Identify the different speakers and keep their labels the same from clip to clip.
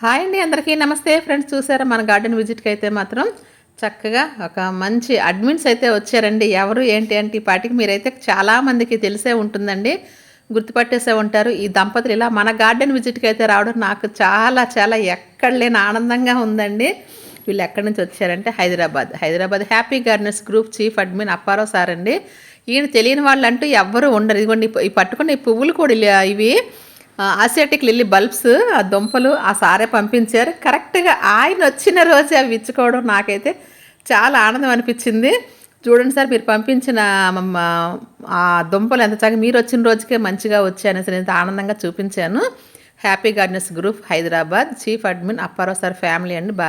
Speaker 1: Hi అండి అందరికీ. నమస్తే ఫ్రెండ్స్ చూసారా? మన గార్డెన్ విజిట్కి అయితే మాత్రం చక్కగా ఒక మంచి అడ్మిన్స్ అయితే వచ్చారండి. ఎవరు ఏంటి అంటే ఈ పాటికి మీరైతే చాలామందికి తెలిసే ఉంటుందండి. గుర్తుపట్టేసే ఉంటారు. ఈ దంపతులు ఇలా మన గార్డెన్ విజిట్కి అయితే రావడం నాకు చాలా చాలా ఎక్కడ లేని ఆనందంగా ఉందండి. వీళ్ళు ఎక్కడి నుంచి వచ్చారంటే Hyderabad. Hyderabad happy gardens group chief admin Apparao sir అండి. ఈయన తెలియని వాళ్ళు అంటూ ఎవ్వరూ ఉండరు. ఇదిగోండి ఈ పట్టుకున్న ఈ పువ్వులు కూడా ఇలా ఇవి. ఆసియాటిక్ లిల్లీ బల్బ్స్ ఆ దుంపలు ఆ సారే పంపించారు. కరెక్ట్గా ఆయన వచ్చిన రోజే అవి ఇచ్చుకోవడం నాకైతే చాలా ఆనందం అనిపించింది. చూడండి సార్ మీరు పంపించిన ఆ దుంపలు ఎంత చక్కగా మీరు వచ్చిన రోజుకే మంచిగా వచ్చాయనేసి నేను ఆనందంగా చూపించాను. Happy gardens group Hyderabad chief admin Apparao sir family అండి బా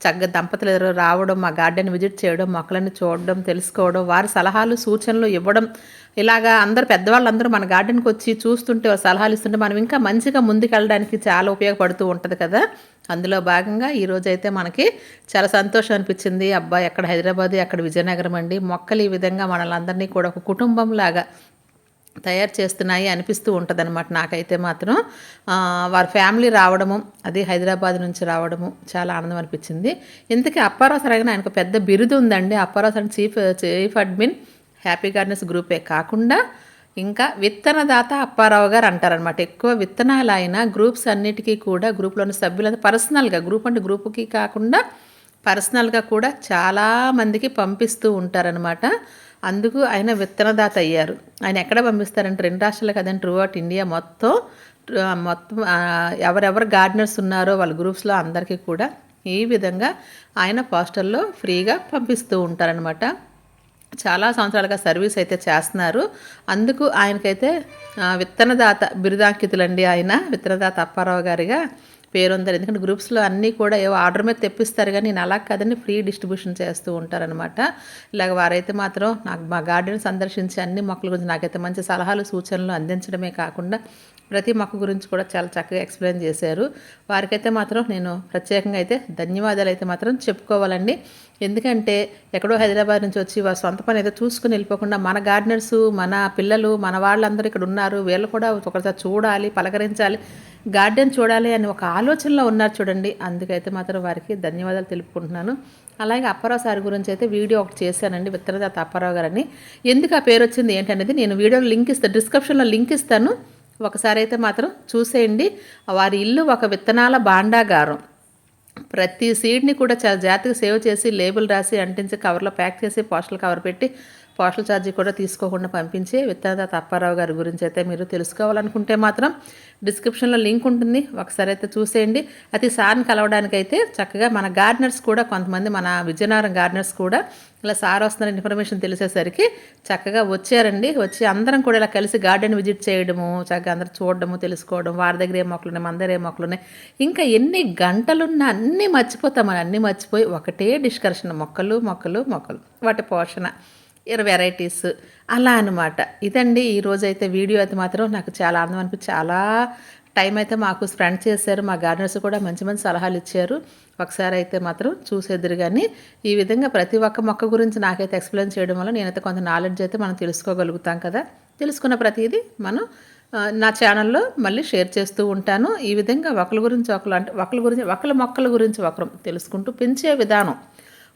Speaker 1: చక్కగా దంపతులు ఎదురు రావడం మా గార్డెన్ విజిట్ చేయడం మొక్కలను చూడడం తెలుసుకోవడం వారి సలహాలు సూచనలు ఇవ్వడం. ఇలాగా అందరు పెద్దవాళ్ళందరూ మన గార్డెన్కి వచ్చి చూస్తుంటే సలహాలు ఇస్తుంటే మనం ఇంకా మంచిగా ముందుకెళ్ళడానికి చాలా ఉపయోగపడుతూ ఉంటుంది కదా. అందులో భాగంగా ఈరోజు అయితే మనకి చాలా సంతోషం అనిపించింది. అబ్బాయి ఎక్కడ హైదరాబాద్ అక్కడ విజయనగరం అండి. మొక్కలు ఈ విధంగా మనల్ని కూడా ఒక కుటుంబం లాగా తయారు చేస్తున్నాయి అనిపిస్తూ ఉంటుంది అనమాట నాకైతే మాత్రం. వారి ఫ్యామిలీ రావడము అది హైదరాబాద్ నుంచి రావడము చాలా ఆనందం అనిపించింది. ఇంతకీ అప్పారావు సరగన ఆయనకు పెద్ద బిరుదు ఉందండి. Apparao sir chief chief admin happy gardens గ్రూపే కాకుండా ఇంకా విత్తనదాత అప్పారావు గారు అంటారనమాట ఎక్కువ విత్తనాలు ఆయన గ్రూప్స్ అన్నిటికీ కూడా గ్రూప్లోని సభ్యులంతా పర్సనల్గా గ్రూప్ అంటే గ్రూప్కి కాకుండా పర్సనల్గా కూడా చాలా మందికి పంపిస్తూ ఉంటారనమాట అందుకు ఆయన విత్తనదాత అయ్యారు. ఆయన ఎక్కడ పంపిస్తారంటే రెండు రాష్ట్రాలు కదండి. త్రూ అవుట్ ఇండియా మొత్తం మొత్తం ఎవరెవరు గార్డెనర్స్ ఉన్నారో వాళ్ళ గ్రూప్స్లో అందరికీ కూడా ఈ విధంగా ఆయన పోస్టల్లో ఫ్రీగా పంపిస్తూ ఉంటారనమాట చాలా సంవత్సరాలుగా సర్వీస్ అయితే చేస్తున్నారు. అందుకు ఆయనకైతే విత్తనదాత బిరుదాంకితులండి ఆయన. విత్తనదాత అప్పారావు గారిగా పేరొందారు. ఎందుకంటే గ్రూప్స్లో అన్నీ కూడా ఏవో ఆర్డర్ మీద తెప్పిస్తారు కానీ నేను అలా కాదని ఫ్రీ డిస్ట్రిబ్యూషన్ చేస్తూ ఉంటారనమాట ఇలాగ వారైతే మాత్రం నాకు మా గార్డెన్ సందర్శించి అన్ని మొక్కల గురించి నాకైతే మంచి సలహాలు సూచనలు అందించడమే కాకుండా ప్రతి మొక్క గురించి కూడా చాలా చక్కగా ఎక్స్ప్లెయిన్ చేశారు. వారికైతే మాత్రం నేను ప్రత్యేకంగా అయితే ధన్యవాదాలు అయితే మాత్రం చెప్పుకోవాలండి. ఎందుకంటే ఎక్కడో హైదరాబాద్ నుంచి వచ్చి వారి సొంత పని ఏదో చూసుకుని వెళ్ళిపోకుండా మన గార్డెనర్స్ మన పిల్లలు మన వాళ్ళందరూ ఇక్కడ ఉన్నారు. వీళ్ళు కూడా ఒకసారి చూడాలి పలకరించాలి. గార్డెన్ చూడాలి అని ఒక ఆలోచనలో ఉన్నారు చూడండి. అందుకైతే మాత్రం వారికి ధన్యవాదాలు తెలుపుకుంటున్నాను. అలాగే అప్పారావు సార్ గురించి అయితే వీడియో ఒకటి చేశానండి విత్తనదాత అప్పారావు గారని. ఎందుకు ఆ పేరు వచ్చింది ఏంటనేది నేను వీడియోలో లింక్ ఇస్తాను డిస్క్రిప్షన్లో లింక్ ఇస్తాను. ఒకసారి అయితే మాత్రం చూసేయండి. వారి ఇల్లు ఒక విత్తనాల భాండాగారం. ప్రతి సీడ్ని కూడా చాలా జాగ్రత్తగా సేవ్ చేసి లేబుల్ రాసి అంటించి కవర్లో ప్యాక్ చేసి పోస్టల్ కవర్ పెట్టి పోస్టల్ ఛార్జీ కూడా తీసుకోకుండా పంపించి విత్తనత అప్పారావు గారి గురించి అయితే మీరు తెలుసుకోవాలనుకుంటే మాత్రం డిస్క్రిప్షన్లో లింక్ ఉంటుంది. ఒకసారి అయితే చూసేయండి. అయితే సార్ని కలవడానికి అయితే చక్కగా మన గార్డెనర్స్ కూడా కొంతమంది మన విజయనగరం గార్డెనర్స్ కూడా ఇలా సార్ వస్తున్న ఇన్ఫర్మేషన్ తెలిసేసరికి చక్కగా వచ్చారండి. వచ్చి అందరం కూడా ఇలా కలిసి గార్డెన్ విజిట్ చేయడము చక్కగా అందరూ చూడడము తెలుసుకోవడం వారి దగ్గర ఏ మొక్కలు ఉన్నాయి మన దగ్గర ఏ మొక్కలు ఉన్నాయి. ఇంకా ఎన్ని గంటలున్నా అన్నీ మర్చిపోతాం. అన్నీ మర్చిపోయి ఒకటే డిస్కషన్ మొక్కలు మొక్కలు మొక్కలు. వాటి పోషణ. వెరైటీస్ అలా అనమాట ఇదండి ఈరోజు అయితే వీడియో అయితే మాత్రం నాకు చాలా ఆనందం అనిపి చాలా టైం అయితే మాకు స్పెండ్ చేశారు. మా గార్డెనర్స్ కూడా మంచి మంచి సలహాలు ఇచ్చారు. ఒకసారి అయితే మాత్రం చూసేద్దరు కానీ ఈ విధంగా ప్రతి ఒక్క మొక్క గురించి నాకైతే ఎక్స్ప్లెయిన్ చేయడం వల్ల నేనైతే కొంత నాలెడ్జ్ అయితే మనం తెలుసుకోగలుగుతాం కదా. తెలుసుకున్న ప్రతిదీ మనం నా ఛానల్లో మళ్ళీ షేర్ చేస్తూ ఉంటాను. ఈ విధంగా ఒకరి గురించి ఒకరు అంటే ఒకరి గురించి ఒకరి మొక్కల గురించి ఒకరు తెలుసుకుంటూ పెంచే విధానం.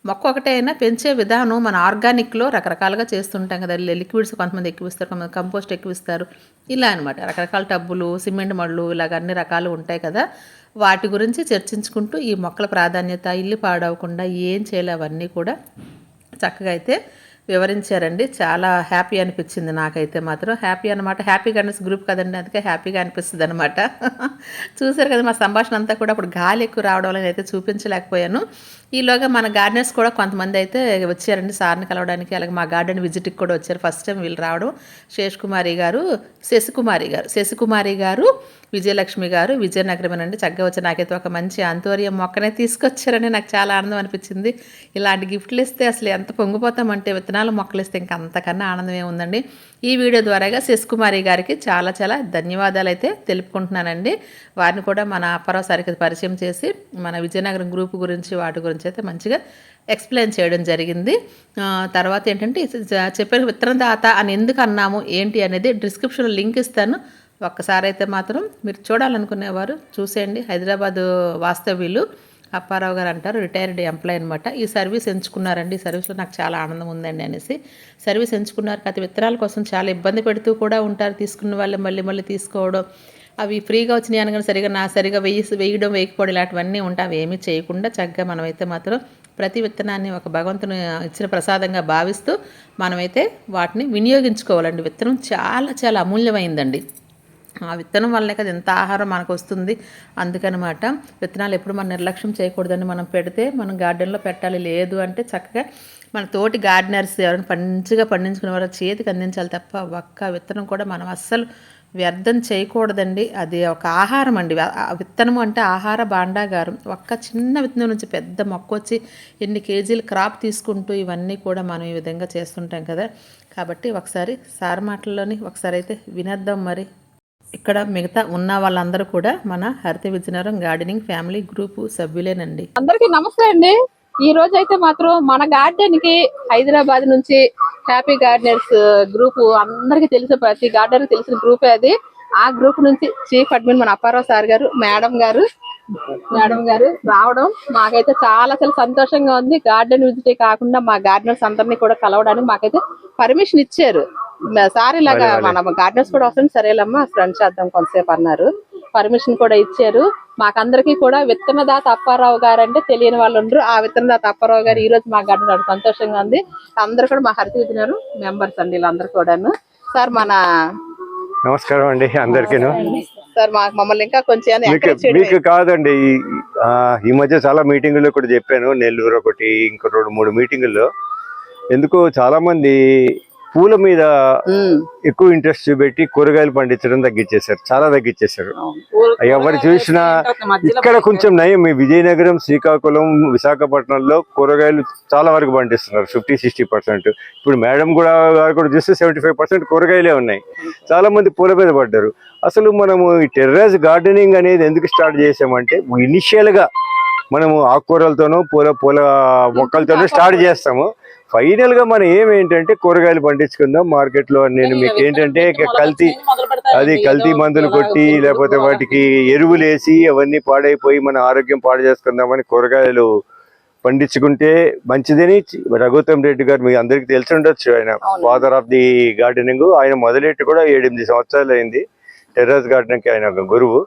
Speaker 1: మొక్క ఒకటే అయినా పెంచే విధానం మన ఆర్గానిక్లో రకరకాలుగా చేస్తుంటాం కదా. లిక్విడ్స్ కొంతమంది ఎక్కువిస్తారు కొంతమంది కంపోస్ట్ ఎక్కువిస్తారు. ఇలా అనమాట రకరకాల టబ్బులు సిమెంట్ మళ్ళు ఇలాగ అన్ని రకాలు ఉంటాయి కదా. వాటి గురించి చర్చించుకుంటూ ఈ మొక్కల ప్రాధాన్యత ఇల్లు పాడవకుండా ఏం చేయాలి అవన్నీ కూడా చక్కగా అయితే వివరించారండి. చాలా హ్యాపీ అనిపించింది నాకైతే మాత్రం. హ్యాపీ అనమాట హ్యాపీ గర్నెస్ గ్రూప్ కదండి. అందుకే హ్యాపీగా అనిపిస్తుంది అనమాట చూసారు కదా మా సంభాషణ అంతా కూడా అప్పుడు గాలి ఎక్కువ రావడం వల్ల అయితే చూపించలేకపోయాను. ఈలోగా మన గార్డెనర్స్ కూడా కొంతమంది అయితే వచ్చారండి సార్ని కలవడానికి. అలాగే మా గార్డెన్ విజిట్కి కూడా వచ్చారు. ఫస్ట్ టైం వీళ్ళు రావడం. శేష్ కుమారి గారు శశికుమారి గారు. శశికుమారి గారు విజయలక్ష్మి గారు విజయనగరమేనండి. చక్కగా వచ్చి నాకైతే ఒక మంచి అంతోర్యం మొక్కనే తీసుకొచ్చారని నాకు చాలా ఆనందం అనిపించింది. ఇలాంటి గిఫ్ట్లు ఇస్తే అసలు ఎంత పొంగిపోతామంటే విత్తనాలు మొక్కలు ఇస్తే ఇంకా అంతకన్నా ఆనందమే ఉందండి. ఈ వీడియో ద్వారాగా శశికుమారి గారికి చాలా చాలా ధన్యవాదాలు అయితే తెలుపుకుంటున్నానండి. వారిని కూడా మన అప్పారావు పరిచయం చేసి మన విజయనగరం గ్రూప్ గురించి వాటి గురించి అయితే మంచిగా ఎక్స్ప్లెయిన్ చేయడం జరిగింది. తర్వాత ఏంటంటే చెప్పిన విత్తనదాత అని ఎందుకు అన్నాము ఏంటి అనేది డిస్క్రిప్షన్లో లింక్ ఇస్తాను. ఒక్కసారి అయితే మాత్రం మీరు చూడాలనుకునేవారు చూసేయండి. హైదరాబాదు వాస్తవ్యులు. అప్పారావు గారు అంటారు రిటైర్డ్ ఎంప్లాయ్ అనమాట ఈ సర్వీస్ ఎంచుకున్నారండి. ఈ సర్వీస్లో నాకు చాలా ఆనందం ఉందండి అనేసి. సర్వీస్ ఎంచుకున్నారు కాకపోతే విత్తనాల కోసం చాలా ఇబ్బంది పెడుతూ కూడా ఉంటారు. తీసుకున్న వాళ్ళు మళ్ళీ మళ్ళీ తీసుకోవడం. అవి ఫ్రీగా వచ్చినాయి అనగానే సరిగా నా సరిగా వేయి వేయడం వేయకపోవడం ఇలాంటివన్నీ ఉంటాయి అవి ఏమీ చేయకుండా చక్కగా మనమైతే మాత్రం ప్రతి విత్తనాన్ని ఒక భగవంతుని ఇచ్చిన ప్రసాదంగా భావిస్తూ మనమైతే వాటిని వినియోగించుకోవాలండి. విత్తనం చాలా చాలా అమూల్యమైందండి. ఆ విత్తనం వల్లనే కదా ఎంత ఆహారం మనకు వస్తుంది అందుకనమాట విత్తనాలు ఎప్పుడు మనం నిర్లక్ష్యం చేయకూడదని మనం పెడితే మనం గార్డెన్లో పెట్టాలి. లేదు అంటే చక్కగా మన తోటి గార్డెనర్స్ ఎవరైనా మంచిగా పండించుకునే వారు చేతికి అందించాలి తప్ప ఒక్క విత్తనం కూడా మనం అస్సలు వ్యర్థం చేయకూడదండి. అది ఒక ఆహారం అండి. విత్తనం అంటే ఆహార భాండాగారం. ఒక్క చిన్న విత్తనం నుంచి పెద్ద మొక్క వచ్చి ఎన్ని కేజీలు క్రాప్ తీసుకుంటూ ఇవన్నీ కూడా మనం ఈ విధంగా చేస్తుంటాం కదా. కాబట్టి ఒకసారి సార్ మాటల్లోని ఒకసారి అయితే వినేద్దాం మరి. ఇక్కడ మిగతా ఉన్న వాళ్ళందరూ కూడా మన Haritha Vizianagaram gardening family group సభ్యులేనండి.
Speaker 2: అందరికి నమస్తే అండి. ఈ రోజు అయితే మాత్రం మన గార్డెన్కి హైదరాబాద్ నుంచి హ్యాపీ గార్డెనర్స్ గ్రూప్ అందరికి తెలిసిన ప్రతి గార్డెన్ తెలిసిన గ్రూపే అది. ఆ గ్రూప్ నుంచి చీఫ్ అడ్మిన్ మన Apparao sir garu madam garu madam garu రావడం మాకైతే చాలా చాలా సంతోషంగా ఉంది. గార్డెన్ విజిటే కాకుండా మా గార్డెనర్స్ అందరినీ కూడా కలవడానికి మాకైతే పర్మిషన్ ఇచ్చారు. సార్ ఇలాగా మన గార్డెనర్స్ కూడా వస్తుంది సరేలమ్మా ఫ్రెండ్ చేద్దాం కొంతసేపు అన్నారు. పర్మిషన్ కూడా ఇచ్చారు. మాకందరికీ కూడా విత్తనదాత అప్పారావు గారు అంటే తెలియని వాళ్ళు ఉండరు. ఆ విత్తనదాత అప్పారావు గారు ఈ రోజు మా గార్డెన్ సంతోషంగా ఉంది. అందరు కూడా మా హరిత విజయనగరం మెంబర్స్ అండి వీళ్ళందరూ కూడాను. సార్ మన
Speaker 3: నమస్కారం అండి అందరికీను.
Speaker 2: సార్ మా మమ్మల్ని ఇంకా కొంచెం
Speaker 3: మీకు. మీకు కాదండి ఈ మధ్య చాలా మీటింగుల్లో కూడా చెప్పాను నెల్లూరు ఒకటి ఇంకో రెండు మూడు మీటింగుల్లో. ఎందుకో చాలా మంది పూల మీద. ఎక్కువ ఇంట్రెస్ట్ చూపెట్టి కూరగాయలు పండించడం తగ్గించేశారు. చాలా తగ్గించేశారు. ఎవరు చూసినా ఇక్కడ కొంచెం నయం. ఈ విజయనగరం శ్రీకాకుళం విశాఖపట్నంలో కూరగాయలు చాలా వరకు పండిస్తున్నారు. Fifty sixty percent. ఇప్పుడు మేడం కూడా గారు కూడా చూస్తే సెవెంటీ ఫైవ్ పర్సెంట్ కూరగాయలే ఉన్నాయి. చాలా మంది పూల మీద పడ్డారు. అసలు మనము ఈ టెర్రస్ గార్డెనింగ్ అనేది ఎందుకు స్టార్ట్ చేసామంటే ఇనిషియల్గా మనము ఆకుకూరలతోనూ పూల పూల మొక్కలతోనూ స్టార్ట్ చేస్తాము. ఫైనల్గా మనం ఏమేంటంటే కూరగాయలు పండించుకుందాం. మార్కెట్లో నేను మీకు ఏంటంటే కల్తీ అది కల్తీ మందులు కొట్టి లేకపోతే వాటికి ఎరువులు వేసి అవన్నీ పాడైపోయి మన ఆరోగ్యం పాడు చేసుకుందామని కూరగాయలు పండించుకుంటే మంచిదని రఘుత్తం రెడ్డి గారు మీ అందరికి తెలిసి ఉండొచ్చు ఆయన. ఫాదర్ ఆఫ్ ది గార్డెనింగ్ ఆయన మొదలెట్టి కూడా ఏడెనిమిది సంవత్సరాలు అయింది. టెర్రస్ గార్డెనింగ్ ఆయన గురువు.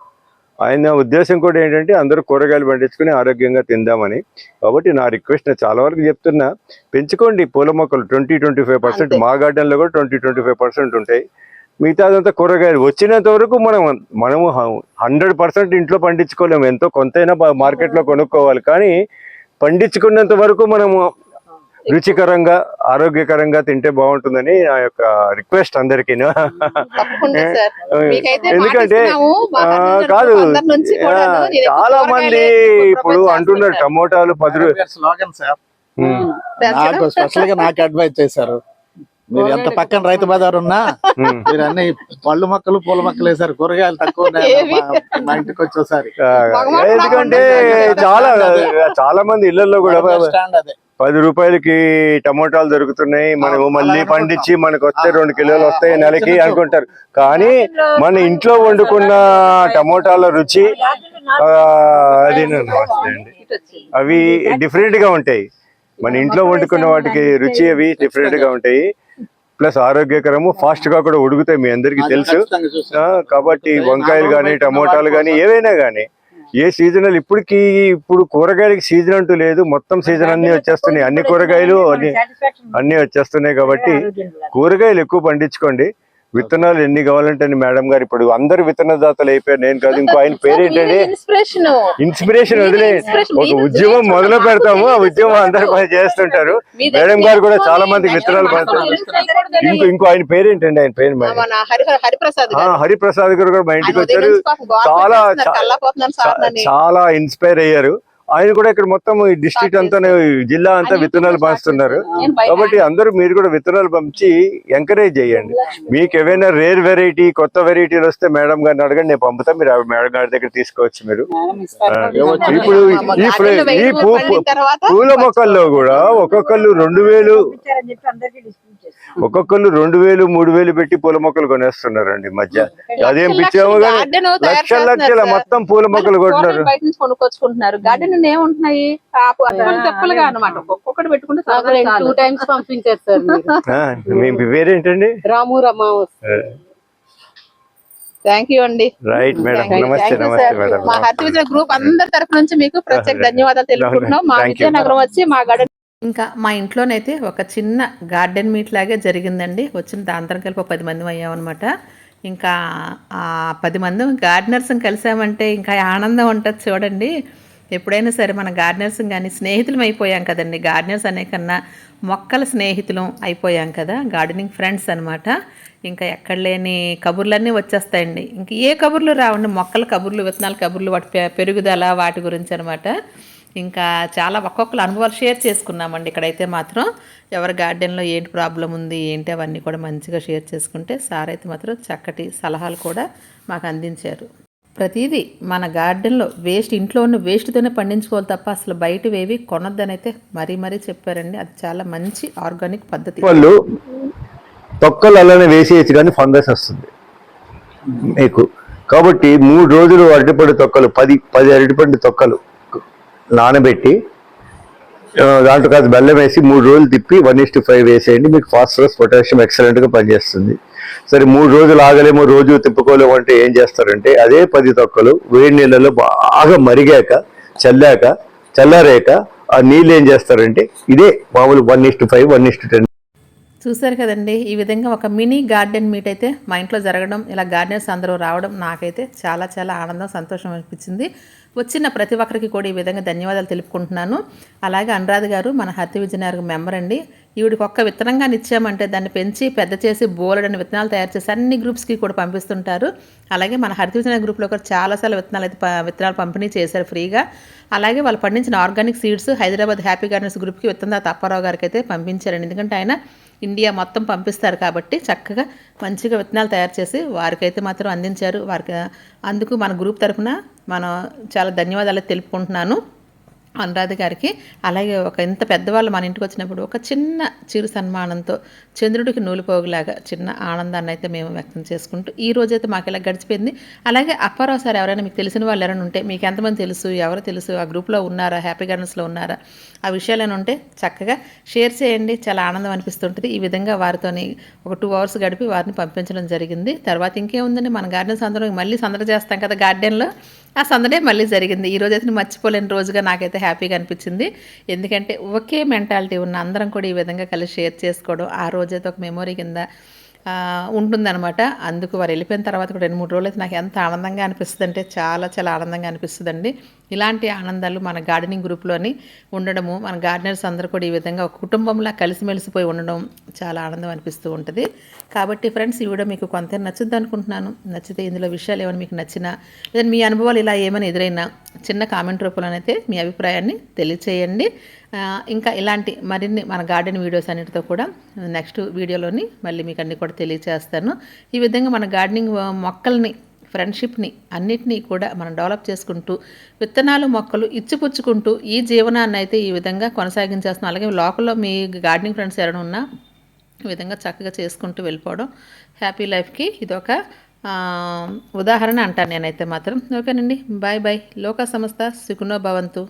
Speaker 3: ఆయన ఉద్దేశం కూడా ఏంటంటే అందరూ కూరగాయలు పండించుకుని ఆరోగ్యంగా తిందామని. కాబట్టి నా రిక్వెస్ట్ నేను చాలా వరకు చెప్తున్నా పెంచుకోండి పూల మొక్కలు ట్వంటీ ట్వంటీ ఫైవ్ పర్సెంట్ మా గార్డెన్లో కూడా ట్వంటీ ట్వంటీ ఫైవ్ పర్సెంట్ ఉంటాయి. మిగతాదంతా కూరగాయలు. వచ్చినంత వరకు మనం మనము హండ్రెడ్ పర్సెంట్ ఇంట్లో పండించుకోలేము. ఎంతో కొంతైనా బా- మార్కెట్లో కొనుక్కోవాలి. కానీ పండించుకున్నంత వరకు మనము రుచికరంగా ఆరోగ్యకరంగా తింటే బాగుంటుందని నా యొక్క రిక్వెస్ట్ అందరికీ.
Speaker 2: తప్పకుండా సార్. మీకైతే
Speaker 3: ఎందుకంటే కాదు. చాలా మంది ఇప్పుడు అంటున్నారు. టమోటాలు పది
Speaker 4: నాకు స్పెషల్గా నాకు అడ్వైజ్ చేశారు. మీరు ఎంత పక్కన రైతు బజార్ ఉన్నా. మీరు అన్ని పళ్ళు మొక్కలు పూల మొక్కలు వేసారు కూరగాయలు తక్కువ? మా- ఇంటికి వచ్చేసారి.
Speaker 3: ఎందుకంటే చాలా చాలా మంది ఇళ్ళలో కూడా
Speaker 4: స్టాండ్ అదే.
Speaker 3: పది రూపాయలకి టమోటాలు దొరుకుతున్నాయి. మనము మళ్ళీ పండించి మనకు వస్తే రెండు కిలోలు వస్తాయి నెలకి అనుకుంటారు. కానీ మన ఇంట్లో వండుకున్న టమోటాల రుచి ఆ, అది అవి డిఫరెంట్గా ఉంటాయి. మన ఇంట్లో వండుకున్న వాటికి రుచి అవి డిఫరెంట్గా ఉంటాయి. ప్లస్ ఆరోగ్యకరము ఫాస్ట్గా కూడా ఉడుకుతాయి మీ అందరికీ తెలుసు. కాబట్టి వంకాయలు కానీ టమోటాలు కానీ ఏవైనా కానీ ఏ సీజనల్ ఇప్పటికి ఇప్పుడు కూరగాయలకి సీజన్ అంటూ లేదు. మొత్తం సీజన్ అన్ని వచ్చేస్తున్నాయి. అన్ని కూరగాయలు అన్ని అన్ని వచ్చేస్తున్నాయి కాబట్టి కూరగాయలు ఎక్కువ పండించుకోండి. విత్తనాలు ఎన్ని కావాలంటే అని మేడం గారు ఇప్పుడు అందరు విత్తనదాతలు అయిపోయారు. నేను కాదు ఇంకో ఆయన పేరేంటండి
Speaker 2: ఇన్స్పిరేషన్
Speaker 3: ఇన్స్పిరేషన్ వదిలే. ఒక ఉద్యమం మొదలు పెడతాము ఆ. ఉద్యమం అందరు పని చేస్తుంటారు. మేడం గారు కూడా చాలా మందికి విత్తనాలు ఇంకో ఇంకో ఆయన పేరేంటండి ఆయన పేరు
Speaker 2: హరిప్రసాద్ గారు.
Speaker 3: హరిప్రసాద్ గారు కూడా మా ఇంటికి వచ్చారు. చాలా. చాలా ఇన్స్పైర్ అయ్యారు. ఆయన కూడా ఇక్కడ మొత్తం ఈ డిస్ట్రిక్ట్ అంతా జిల్లా అంతా విత్తనాలు పంచుతున్నారు.
Speaker 2: బయట
Speaker 3: కాబట్టి అందరూ మీరు కూడా విత్తనాలు పంచి ఎంకరేజ్ చేయండి. మీకు ఏవైనా రేర్ వెరైటీ కొత్త వెరైటీలు వస్తే మేడం గారిని అడగండి నేను పంపుతా. మీరు మేడం గారి దగ్గర తీసుకోవచ్చు మీరు. ఇప్పుడు ఈ ఈ పూల మొక్కల్లో కూడా ఒక్కొక్కళ్ళు రెండు వేలు ఒక్కొక్కరు రెండు వేలు మూడు వేలు పెట్టి పూల మొక్కలు కొనేస్తున్నారండి మధ్య. అదేం పిచ్చేమో లక్షల లక్షల. మొత్తం పూల మొక్కలు కొంటున్నారు
Speaker 2: కూరగాయలు బయట నుంచి కొనుక్కొచ్చుకుంటున్నారు. గార్డెన్ ఏముంటున్నాయి? తెప్పలుగా అనమాట ఒక్కొక్కటి పెట్టుకుంటే.
Speaker 5: టూ టైమ్స్ పంపించారు సార్
Speaker 3: మీ పేరేంటండి?
Speaker 5: రాము రమా
Speaker 2: థ్యాంక్ యూ అండి.
Speaker 3: Right madam. నమస్తే నమస్తే. మేడం
Speaker 2: మా హర్తి విజయ గ్రూప్ అందరి తరపు నుంచి మీకు ప్రత్యేక ధన్యవాదాలు తెలుపుకుంటున్నాం. మా. విజయనగరం వచ్చి మా గార్డెన్
Speaker 1: ఇంకా మా ఇంట్లోనైతే ఒక చిన్న గార్డెన్ మీట్ లాగే జరిగిందండి. వచ్చిన దాంతరం కలిపి ఒక పది మంది అయ్యామన్నమాట. ఇంకా ఆ పది మంది గార్డెనర్స్ కలిసామంటే ఇంకా ఆనందం ఉంటుంది చూడండి. ఎప్పుడైనా సరే మన గార్డెనర్స్ కానీ స్నేహితులం అయిపోయాం కదండి. గార్డెనర్స్ అనే కన్నా మొక్కల స్నేహితులం అయిపోయాం కదా. గార్డెనింగ్ ఫ్రెండ్స్ అనమాట ఇంకా ఎక్కడ లేని కబుర్లన్నీ వచ్చేస్తాయండి. ఇంక ఏ కబుర్లు రావండి. మొక్కల కబుర్లు విత్తనాల కబుర్లు వాటి పెరుగుదల వాటి గురించి అనమాట ఇంకా చాలా ఒక్కొక్కరు అనుభవాలు షేర్ చేసుకున్నామండి. ఇక్కడైతే మాత్రం ఎవరి గార్డెన్లో ఏంటి ప్రాబ్లం ఉంది ఏంటి అవన్నీ కూడా మంచిగా షేర్ చేసుకుంటే సార్ అయితే మాత్రం చక్కటి సలహాలు కూడా మాకు అందించారు. ప్రతిదీ మన గార్డెన్లో వేస్ట్ ఇంట్లో ఉన్న వేస్ట్తోనే పండించుకోవాలి తప్ప అసలు బయటవేవి కొనొద్దని అయితే మరీ మరీ చెప్పారండి. అది చాలా మంచి ఆర్గానిక్ పద్ధతి.
Speaker 3: వాళ్ళు తొక్కలు అలానే వేసేయచ్చు కానీ ఫంగస్ వస్తుంది మీకు. కాబట్టి మూడు రోజులు అరటిపండు తొక్కలు పది పది అరటిపండు తొక్కలు నానబెట్టి దాంట్లో కాదు బెల్లం వేసి మూడు రోజులు తిప్పి వన్ ఇస్ ఫైవ్ వేసేయండి. మీకు ఫాస్ఫరస్ పొటాషియం ఎక్సలెంట్గా పనిచేస్తుంది. సరే మూడు రోజులు ఆగలేమో రోజు తిప్పుకోలేము అంటే ఏం చేస్తారంటే అదే పది తొక్కలు వేడి నీళ్ళలో బాగా మరిగాక చల్లాక చల్లారాక ఆ నీళ్ళు ఏం చేస్తారంటే ఇదే మామూలు one is five one is ten
Speaker 1: చూశారు కదండి ఈ విధంగా ఒక మినీ గార్డెన్ మీట్ అయితే మా ఇంట్లో జరగడం ఇలా గార్డెన్స్ అందరూ రావడం నాకైతే చాలా చాలా ఆనందం సంతోషం అనిపించింది. వచ్చిన ప్రతి ఒక్కరికి కూడా ఈ విధంగా ధన్యవాదాలు తెలుపుకుంటున్నాను. అలాగే అనురాధ గారు మన హత్య విజయనగర్ మెంబర్ అండి. ఈవిడికి ఒక్క విత్తనంగా ఇచ్చామంటే దాన్ని పెంచి పెద్ద చేసి బోలెడని విత్తనాలు తయారు చేసి అన్ని గ్రూప్స్కి కూడా పంపిస్తుంటారు. అలాగే మన హరితవిజన గ్రూప్లో కూడా చాలాసార్లు విత్తనాలు అయితే విత్తనాలు పంపిణీ చేశారు ఫ్రీగా. అలాగే వాళ్ళు పండించిన organic seeds Hyderabad happy gardens గ్రూప్కి విత్తనదాత అప్పారావు గారికి అయితే పంపించారండి. ఎందుకంటే ఆయన ఇండియా మొత్తం పంపిస్తారు కాబట్టి చక్కగా మంచిగా విత్తనాలు తయారు చేసి వారికైతే మాత్రం అందించారు. వారికి అందుకు మన గ్రూప్ తరఫున మనం చాలా ధన్యవాదాలు తెలుపుకుంటున్నాను. అనురాధ గారికి అలాగే ఒక ఇంత పెద్దవాళ్ళు మన ఇంటికి వచ్చినప్పుడు ఒక చిన్న చిరు సన్మానంతో చంద్రుడికి నూలుపోగులాగా చిన్న ఆనందాన్ని అయితే మేము వ్యక్తం చేసుకుంటూ ఈ రోజైతే మాకు ఇలా గడిచిపోయింది. అలాగే అప్పారావు సార్ ఎవరైనా మీకు తెలిసిన వాళ్ళు ఎవరైనా ఉంటే మీకు ఎంతమంది తెలుసు ఎవరు తెలుసు ఆ గ్రూప్లో ఉన్నారా హ్యాపీ గార్డెన్స్లో ఉన్నారా ఆ విషయాలను ఉంటే చక్కగా షేర్ చేయండి. చాలా ఆనందం అనిపిస్తుంటుంది. ఈ విధంగా వారితోని ఒక టూ అవర్స్ గడిపి వారిని పంపించడం జరిగింది. తర్వాత ఇంకేముందండి? మన గార్డెన్స్ అందరం మళ్ళీ సందడి చేస్తాం కదా గార్డెన్లో. ఆ సందడే మళ్ళీ జరిగింది. ఈ రోజు అయితే మర్చిపోలేని రోజుగా నాకైతే హ్యాపీగా అనిపించింది. ఎందుకంటే ఒకే మెంటాలిటీ ఉన్న అందరం కూడా ఈ విధంగా కలిసి షేర్ చేసుకోవడం ఆ రోజైతే ఒక మెమొరీ కింద ఉంటుందన్నమాట. అందుకు వారు వెళ్ళిపోయిన తర్వాత కూడా రెండు మూడు రోజులు అయితే నాకు ఎంత ఆనందంగా అనిపిస్తుంది అంటే చాలా చాలా ఆనందంగా అనిపిస్తుందండి. ఇలాంటి ఆనందాలు మన గార్డెనింగ్ గ్రూప్లోని ఉండడము మన గార్డెనర్స్ అందరూ కూడా ఈ విధంగా ఒక కుటుంబంలా కలిసిమెలిసిపోయి ఉండడం చాలా ఆనందం అనిపిస్తూ ఉంటుంది. కాబట్టి ఫ్రెండ్స్ ఈ వీడియో మీకు కొంత నచ్చుద్ది అనుకుంటున్నాను. నచ్చితే ఇందులో విషయాలు ఏమైనా మీకు నచ్చినా లేదా మీ అనుభవాలు ఇలా ఏమైనా ఎదురైనా చిన్న కామెంట్ రూపంలోనైతే మీ అభిప్రాయాన్ని తెలియచేయండి. ఇంకా ఇలాంటి మరిన్ని మన గార్డెన్ వీడియోస్ అన్నిటితో కూడా నెక్స్ట్ వీడియోలోని మళ్ళీ మీకు అన్ని కూడా తెలియచేస్తాను. ఈ విధంగా మన గార్డెనింగ్ మొక్కల్ని ఫ్రెండ్షిప్ని అన్నిటినీ కూడా మనం డెవలప్ చేసుకుంటూ విత్తనాలు మొక్కలు ఇచ్చిపుచ్చుకుంటూ ఈ జీవనాన్ని అయితే ఈ విధంగా కొనసాగించేస్తున్నాం. అలాగే లోకల్లో మీ గార్డెనింగ్ ఫ్రెండ్స్ ఎవరైనా ఉన్నా ఈ విధంగా చక్కగా చేసుకుంటూ వెళ్ళిపోవడం హ్యాపీ లైఫ్కి ఇదొక ఉదాహరణ అంటాను నేనైతే మాత్రం. ఓకేనండి. Bye bye. లోక సంస్థ సుఖునో భవంతు.